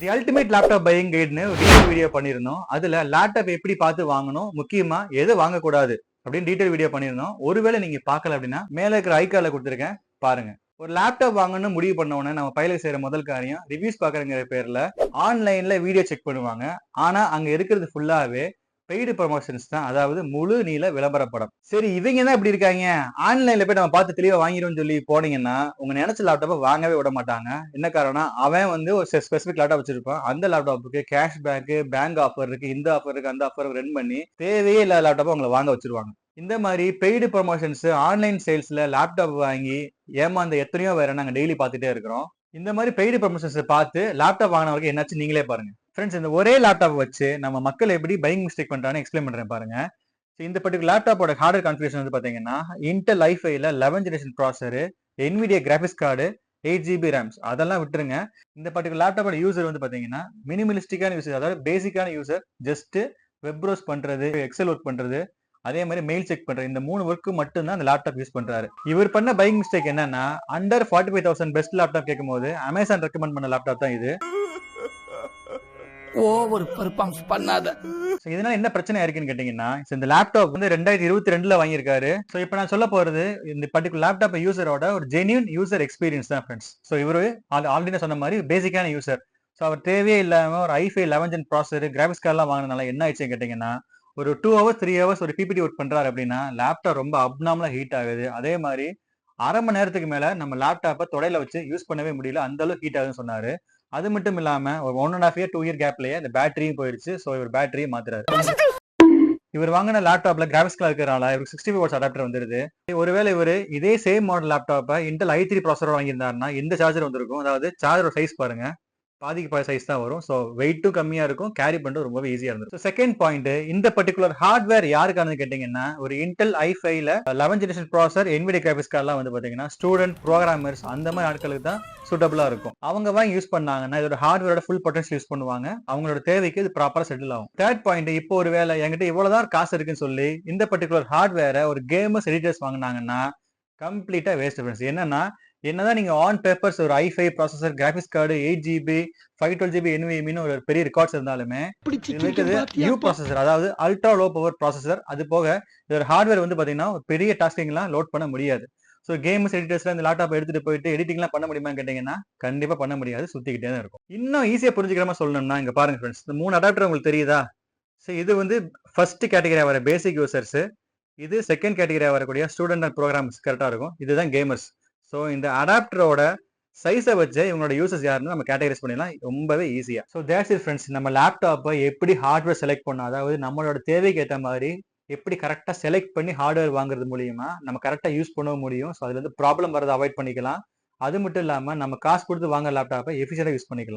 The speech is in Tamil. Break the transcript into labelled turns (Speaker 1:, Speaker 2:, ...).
Speaker 1: தி அல்டிமேட் லேப்டாப் பையிங் கைடுன்னு டீட்டெயில் வீடியோ பண்ணியிருந்தோம். அதில் லேப்டாப் எப்படி பார்த்து வாங்கணும் முக்கியமாக எது வாங்கக்கூடாது அப்படின்னு டீட்டெயில் வீடியோ பண்ணியிருந்தோம். ஒருவேளை நீங்கள் பார்க்கல அப்படின்னா மேலே இருக்கிற ஐக்கால கொடுத்துருக்கேன் பாருங்க. ஒரு லேப்டாப் வாங்கணும்னு முடிவு பண்ண நம்ம பயில செய்கிற முதல் காரியம் ரிவ்யூஸ் பார்க்குறங்கிற பேரில் ஆன்லைனில் வீடியோ செக் பண்ணுவாங்க. ஆனால் அங்கே இருக்கிறது ஃபுல்லாகவே பெய்டு ப்ரமோஷன்ஸ் தான். அதாவது முழு நீள விளம்பர படம் சரி இவங்க தான் இப்படி இருக்காங்க? ஆன்லைன்ல போய் நம்ம பார்த்து தெளிவாக வாங்கிடும்னு சொல்லி போனீங்கன்னா உங்க நினைச்ச லேப்டாப்பை வாங்கவே விட மாட்டாங்க. என்ன காரணம் அவன் வந்து ஒரு ஸ்பெசிபிக் லேப்டாப் வச்சிருப்பான். அந்த லேப்டாப்புக்கு கேஷ் பேக் பேங்க் ஆஃபர் இருக்கு இந்த ஆஃபர் இருக்கு அந்த ஆஃபர் ரன் பண்ணி தேவையே இல்லாத லேப்டாப்பை அவங்களை வாங்க வச்சிருவாங்க. இந்த மாதிரி பெய்டு ப்ரமோஷன்ஸ் ஆன்லைன் சேல்ஸ்ல லேப்டாப் வாங்கி ஏமாந்த எத்தனையோ வேற நாங்கள் டெய்லி பார்த்துட்டே இருக்கிறோம். இந்த மாதிரி பெய்டு ப்ரொமோஷன்ஸ் பார்த்து லேப்டாப் வாங்கினவருக்கு என்னாச்சு நீங்களே பாருங்க. ஃப்ரெண்ட்ஸ் இந்த ஒரே லேப்டாப் வச்சு நம்ம மக்கள் எப்படி பையிங் மிஸ்டேக் பண்றான்னு எக்ஸ்பிளைன் பண்றேன் பாருங்க. ஸோ இந்த பர்டிகுலர் லேப்டாப்போட ஹார்டர் கான்ஃபிகரேஷன் வந்து பாத்தீங்கன்னா Intel ஐஃபைல eleven generation processor NVIDIA graphics card eight GB RAMs அதெல்லாம் விட்டுருங்க. இந்த பர்டிகுலர் லேப்டாப்போட யூசர் வந்து பாத்தீங்கன்னா மினிமலிஸ்டிக்கான யூசர் அதாவது பேசிக்கான யூசர் ஜஸ்ட் வெப் ப்ரௌஸ் பண்றது எக்ஸல் ஒர்க் பண்றது அதே மாதிரி மெயில் செக் பண்றது இந்த மூணு ஒர்க்கு மட்டும் தான் அந்த லேப்டாப் யூஸ் பண்றாரு. இவர் பண்ண பைக் மிஸ்டேக் என்னன்னா under forty five thousand best laptop கேட்கும் போது அமேசான் ரெக்கமெண்ட் பண்ண லேப்டாப் தான் இது.
Speaker 2: ஓவர் பெர்ஃபார்ம்ஸ் பண்ணாத.
Speaker 1: இதனால என்ன பிரச்சனை இருக்குன்னு கேட்டீங்கன்னா இந்த லேப்டாப் வந்து ரெண்டாயிரத்தி இருபத்தி ரெண்டுல வாங்கியிருக்காரு. ஸோ இப்போ நான் சொல்ல போறது இந்த பர்டிகுலர் லேப்டாப் யூசரோட ஒரு ஜென்யூன் யூசர் எக்ஸ்பீரியன்ஸ் தான் ஃப்ரெண்ட்ஸ் ஸோ இவரு ஆல்ரெடி சொன்ன மாதிரி பேசிக்கான யூசர் ஸோ அவர் தேவையே இல்லாம ஒரு I five eleven gen processor graphics கார்டெலாம் வாங்கினால என்ன ஆயிடுச்சுன்னு கேட்டீங்கன்னா ஒரு டூ ஹவர்ஸ் த்ரீ ஹவர்ஸ் ஒரு பிபிடி ஒர்க் பண்றாரு அப்படின்னா லேப்டாப் ரொம்ப அப்னாமலா ஹீட் ஆகுது. அதே மாதிரி அரை மணி நேரத்துக்கு மேல நம்ம லேப்டாப்பை தொடையில வச்சு யூஸ் பண்ணவே முடியல. அந்த அளவுக்கு ஹீட் ஆகுதுன்னு சொன்னாரு. அது மட்டும் இல்லாம ஒரு one and half year two year கேப்லயே அந்த பேட்டரியும் போயிடுச்சு ஸோ இவர் பேட்டரியும் மாத்துறாரு. இவர் வாங்கின லேப்டாப்ல கிராஃபிக்ஸ்ல இருக்கிறனால இவருக்கு சிக்ஸ்டி ஃபைவ் வாட்ஸ் அடாப்டர் வந்துருது. ஒருவேளை இவர் இதே சேம் மாடல் லேப்டாப்பை இன்டெல் ஐ த்ரீ ப்ராசர் வாங்கியிருந்தாருன்னா இந்த சார்ஜர் வந்திருக்கும்? அதாவது சார்ஜரோட சைஸ் பாருங்க. பாதிக்கு பாதி சைஸ் தான் வரும். ஸோ வெயிட்டும் கம்மியாக இருக்கும். கேரி பண்ணுறது ரொம்பவே ஈஸியாக இருந்தது. செகண்ட் பாயிண்ட் இந்த பர்டிகுலர் ஹார்ட்வேர் யாருக்கானது கேட்டிங்கன்னா ஒரு இன்டெல் ஐ ஃபைவ்ல லெவன் ஜெனரேஷன் ப்ராசர் என்விடி கிராஃபிக்ஸ் கார்டெலாம் வந்து பார்த்தீங்கன்னா ஸ்டூடெண்ட் ப்ரோக்ராமர்ஸ் அந்த மாதிரி ஆட்களுக்கு தான் சூட்டபிளாக இருக்கும். அவங்க வாங்கி யூஸ் பண்ணாங்கன்னா இதோட ஹார்ட்வேரோட ஃபுல் பொட்டன்ஷியல் யூஸ் பண்ணுவாங்க. அவங்களோட தேவைக்கு இது ப்ராப்பராக செட்டில் ஆகும். தேர்ட் பாயிண்ட் இப்போ ஒரு வேலை என்கிட்ட இவ்வளோதான் காசு இருக்குன்னு சொல்லி இந்த பர்டிகுலர் ஹார்ட்வேரை ஒரு கேமர்ஸ் எடிட்டர்ஸ் வாங்கினாங்கன்னா கம்ப்ளீட்டாக வேஸ்ட் ஃப்ரெண்ட்ஸ் என்னன்னா என்னதான் நீங்க ஆன் பேப்பர்ஸ் ஒரு i five processor graphics card eight GB five twelve GB என்விஎம்னு ஒரு பெரிய ரெக்கார்ட்ஸ் இருந்தாலுமே இருக்குது யூ ப்ராசஸர் அதாவது அல்ட்ரா லோ பவர் ப்ராசஸர் அது போக இதோட ஹார்ட்வேர் வந்து பாத்தீங்கன்னா ஒரு பெரிய டாஸ்கிங்லாம் லோட் பண்ண முடியாது. ஸோ கேம்ஸ் எடிட்டர்ஸ்ல இந்த லேப்டாப் எடுத்துட்டு போயிட்டு எடிட்டிங்லாம் பண்ண முடியுமான்னு கேட்டீங்கன்னா கண்டிப்பா பண்ண முடியாது. சுத்திக்கிட்டே தான் இருக்கும். இன்னும் ஈஸியா புரிஞ்சுக்கிற மாதிரி சொல்லணும்னா இங்க பாருங்க ஃப்ரெண்ட்ஸ் இந்த மூணு அடாப்டர் உங்களுக்கு தெரியுதா? ஸோ இது வந்து ஃபர்ஸ்ட் கேட்டகரி வர பேசிக் யூசர்ஸ் இது செகண்ட் கேட்டகரி வரக்கூடிய ஸ்டூடெண்ட் அண்ட் ப்ரோக்ராம்ஸ் கரெக்டாக இருக்கும். இதுதான் கேமர்ஸ் ஸோ இந்த அடாப்டரோட சைஸை வச்சு இவங்களோட யூசஸ் யாருன்னு நம்ம கேட்டகரைஸ் பண்ணிடலாம். ரொம்பவே ஈஸியாக ஸோ தேட்ஸ் இட் ஃப்ரெண்ட்ஸ் நம்ம லேப்டாப்பை எப்படி ஹார்ட்வேர் செலக்ட் பண்ணோம் அதாவது நம்மளோட தேவைக்கு ஏற்ற மாதிரி எப்படி கரெக்டாக செலக்ட் பண்ணி ஹார்ட்வேர் வாங்குறது மூலியமா நம்ம கரெக்டாக யூஸ் பண்ண முடியும். ஸோ அதுலேருந்து ப்ராப்ளம் வரதை அவாய்ட் பண்ணிக்கலாம். அது மட்டும் இல்லாமல் நம்ம காசு கொடுத்து வாங்க லேப்டாப்பை எஃபிஷியண்டாக யூஸ் பண்ணிக்கலாம்.